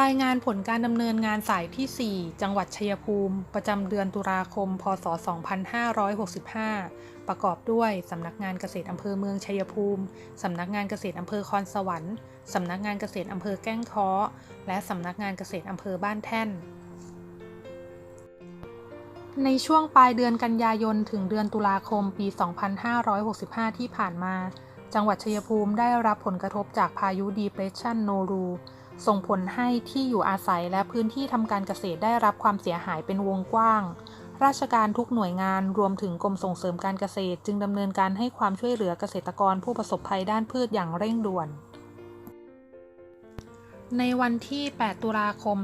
รายงานผลการดำเนินงานสายที่ 4 จังหวัดชัยภูมิ ประจำเดือนตุลาคม พศ 2565 ประกอบด้วย สำนักงานเกษตรอำเภอเมืองชัยภูมิ สำนักงานเกษตรอำเภอคอนสวรรค์ สำนักงานเกษตรอำเภอแก้งค้อและสำนักงานเกษตรอำเภอบ้านแท่น ในช่วงปลายเดือนกันยายน ถึงเดือนตุลาคม ปี 2565 ที่ผ่านมา จังหวัดชัยภูมิได้รับผลกระทบจากพายุ Depression Noru ส่ ส่งผลให้ที่อยู่อาศัยและพื้นที่ทำการเกษตรได้รับความเสียหายเป็นวงกว้าง ราชการทุกหน่วยงานรวมถึงกรมส่งเสริมการเกษตร จึงดำเนินการให้ความช่วยเหลือเกษตรกรผู้ประสบภัยด้านพืชอย่างเร่งด่วนในวันที่ 8 ตุลาคม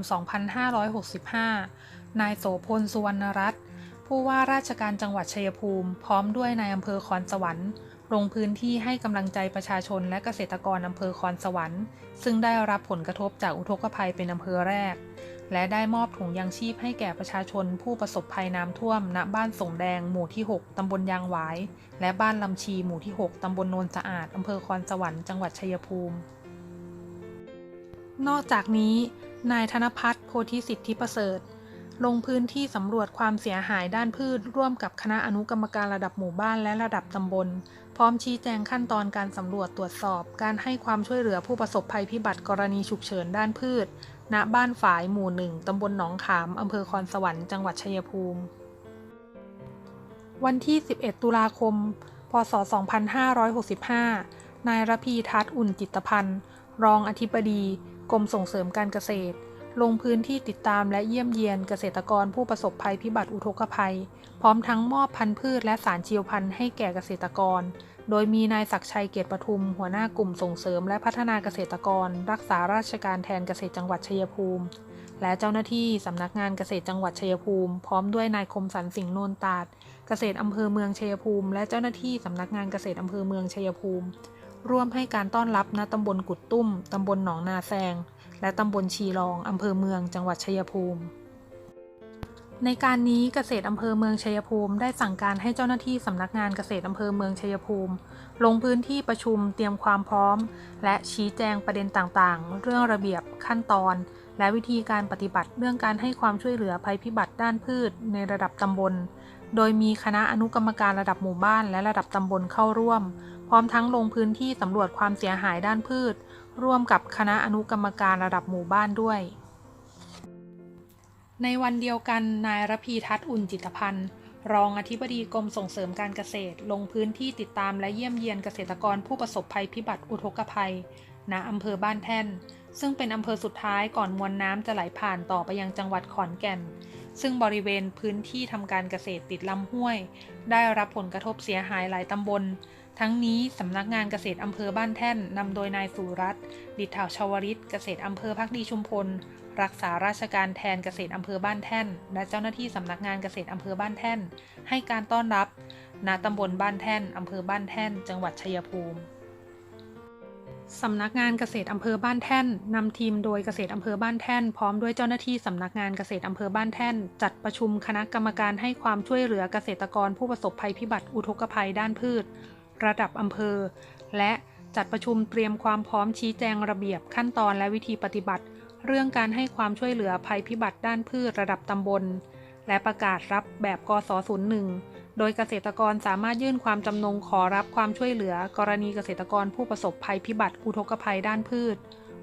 2565 นายโสพล สุวรรณรัตน์ ผู้ว่าราชการจังหวัดชัยภูมิ พร้อมด้วยนายอำเภอคอนสวรรค์ ลงพื้นที่ให้กำลังใจประชาชนและเกษตรกรอำเภอคอนสวรรค์ ซึ่งได้รับผลกระทบจากอุทกภัยเป็นอำเภอแรก และได้มอบถุงยางชีพให้แก่ประชาชนผู้ประสบภัยน้ำท่วม ณ บ้านสงแดง หมู่ที่ 6 ตำบลยางหวาย และบ้านลำชี หมู่ที่ 6 ตำบลโนนสะอาด อำเภอคอนสวรรค์ จังหวัดชัยภูมิ นอกจากนี้ นายธนพัฒน์ โพธิสิทธิประเสริฐ ลงพื้นที่สำรวจความเสียหายด้านพืช ร่วมกับคณะอนุกรรมการระดับหมู่บ้านและระดับตำบล พร้อมชี้แจงขั้นตอนการสำรวจตรวจสอบ การให้ความช่วยเหลือผู้ประสบภัยพิบัติกรณีฉุกเฉินด้านพืช ณ บ้านฝายหมู่หนึ่งตำบลหนองขามอำเภอคอนสวรรค์จังหวัดชัยภูมิ วันที่ 11 ตุลาคม พศ 2565 นายระพีทัศน์อุ่นจิตพันธ์ รองอธิบดี กรมส่งเสริมการเกษตร ลงพื้นที่ติดตามและเยี่ยมเยียนเกษตรกรผู้ประสบภัยพิบัติอุทกภัย พร้อมทั้งมอบพันธุ์พืชและสารชีวพันธุ์ให้แก่เกษตรกร โดยมีนายศักชัยเกียรติปทุม หัวหน้ากลุ่มส่งเสริมและพัฒนาเกษตรกร รักษาราชการแทนเกษตรจังหวัดชัยภูมิ และเจ้าหน้าที่สำนักงานเกษตรจังหวัดชัยภูมิ พร้อมด้วยนายคมสันสิงห์นนตาดเกษตรอำเภอเมืองชัยภูมิ และเจ้าหน้าที่สำนักงานเกษตรอำเภอเมืองชัยภูมิ ร่วมให้การต้อนรับณตำบลกุดตุ้มตำบลหนองนาแซง และตำบลชีรองอำเภอเมืองจังหวัดชัยภูมิ ในการนี้เกษตรอำเภอเมืองชัยภูมิ ได้สั่งการให้เจ้าหน้าที่สำนักงานเกษตรอำเภอเมืองชัยภูมิ ลงพื้นที่ประชุมเตรียมความพร้อม และชี้แจงประเด็นต่างๆ เรื่องระเบียบขั้นตอน และวิธีการปฏิบัติเรื่องการให้ความช่วยเหลือภัยพิบัติด้านพืช ในระดับตำบล โดยมีคณะอนุกรรมการระดับหมู่บ้านและระดับตำบลเข้าร่วม พร้อมทั้งลงพื้นที่สำรวจความเสียหายด้านพืช ร่วมกับคณะอนุกรรมการระดับหมู่บ้านด้วย ในวันเดียวกันนายรพีทัศน์อุ่นจิตพันธ์รองอธิบดีกรมส่งเสริมการเกษตร ลงพื้นที่ติดตามและเยี่ยมเยียนเกษตรกรผู้ประสบภัยพิบัติอุทกภัย ณอำเภอบ้านแท่น ซึ่งเป็นอำเภอสุดท้ายก่อนมวลน้ำจะไหลผ่านต่อไปยังจังหวัดขอนแก่น ซึ่งบริเวณพื้นที่ทำการเกษตรติดลำห้วย ได้รับผลกระทบเสียหายหลายตำบล ทั้งนี้สำนักงานเกษตรอำเภอบ้านแท่นนำโดยนายสุรัตน์ดิษฐาชาวริตเกษตรอำเภอพักดีชุมพล รักษาราชการแทนเกษตรอำเภอบ้านแท่น และเจ้าหน้าที่สำนักงานเกษตรอำเภอบ้านแท่น ให้การต้อนรับณตำบลบ้านแท่นอำเภอบ้านแท่น จังหวัดชัยภูมิสำนักงานเกษตรอำเภอบ้านแท่นนำทีมโดยเกษตรอำเภอบ้านแท่น พร้อมด้วยเจ้าหน้าที่สำนักงานเกษตรอำเภอบ้านแท่น จัดประชุมคณะกรรมการให้ความช่วยเหลือเกษตรกรผู้ประสบภัยพิบัติอุทกภัยด้านพืช ระดับอำเภอ และจัดประชุมเตรียมความพร้อมชี้แจงระเบียบขั้นตอนและวิธีปฏิบัติ เรื่องการให้ความช่วยเหลือภัยพิบัติด้านพืชระดับตำบล และประกาศรับแบบกศ01โดยเกษตรกรสามารถยื่นความจำนงขอรับความช่วยเหลือ กรณีเกษตรกรผู้ประสบภัยพิบัติอุทกภัยด้านพืช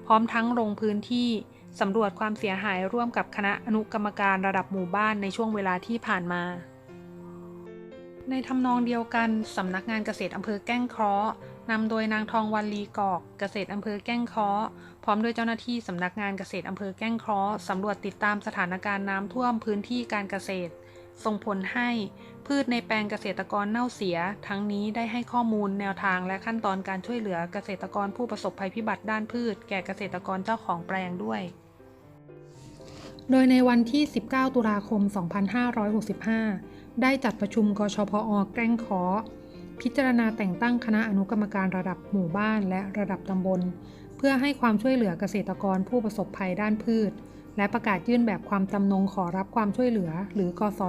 พร้อมทั้งลงพื้นที่สำรวจความเสียหายร่วมกับคณะอนุกรรมการระดับหมู่บ้านในช่วงเวลาที่ผ่านมา ในทำนองเดียวกันสำนักงานเกษตรอำเภอแก้งเคราะห์นำโดยนางทองวันลีกอกเกษตรอำเภอแก้งเคราะห์พร้อมด้วยเจ้าหน้าที่สำนักงานเกษตรอำเภอแก้งเคราะห์สำรวจติดตามสถานการณ์น้ำท่วมพื้นที่การเกษตร ส่งผลให้พืชในแปลงเกษตรกรเน่าเสีย ทั้งนี้ได้ให้ข้อมูลแนวทางและขั้นตอนการช่วยเหลือเกษตรกรผู้ประสบภัยพิบัติด้านพืช แก่เกษตรกรเจ้าของแปลงด้วย โดยในวันที่ 19 ตุลาคม 2565 ได้จัดประชุมกชพอแกล้งเคอพิจารณาแต่งตั้งคณะอนุกรรมการระดับหมู่บ้านและระดับตำบล เพื่อให้ความช่วยเหลือเกษตรกรผู้ประสบภัยด้านพืช และประกาศยื่นแบบความจำนงขอรับความช่วยเหลือ หรือกส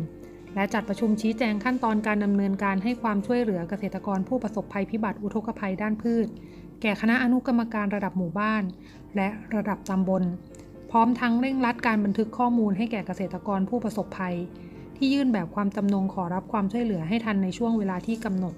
01และจัดประชุมชี้แจงขั้นตอนการดำเนินการให้ความช่วยเหลือเกษตรกรผู้ประสบภัยพิบัติอุทกภัยด้านพืช แก่คณะอนุกรรมการระดับหมู่บ้าน และระดับตำบล พร้อมทั้งเร่งรัดการบันทึกข้อมูลให้แก่เกษตรกรผู้ประสบภัย ที่ยื่นแบบความจำนงขอรับความช่วยเหลือให้ทันในช่วงเวลาที่กำหนด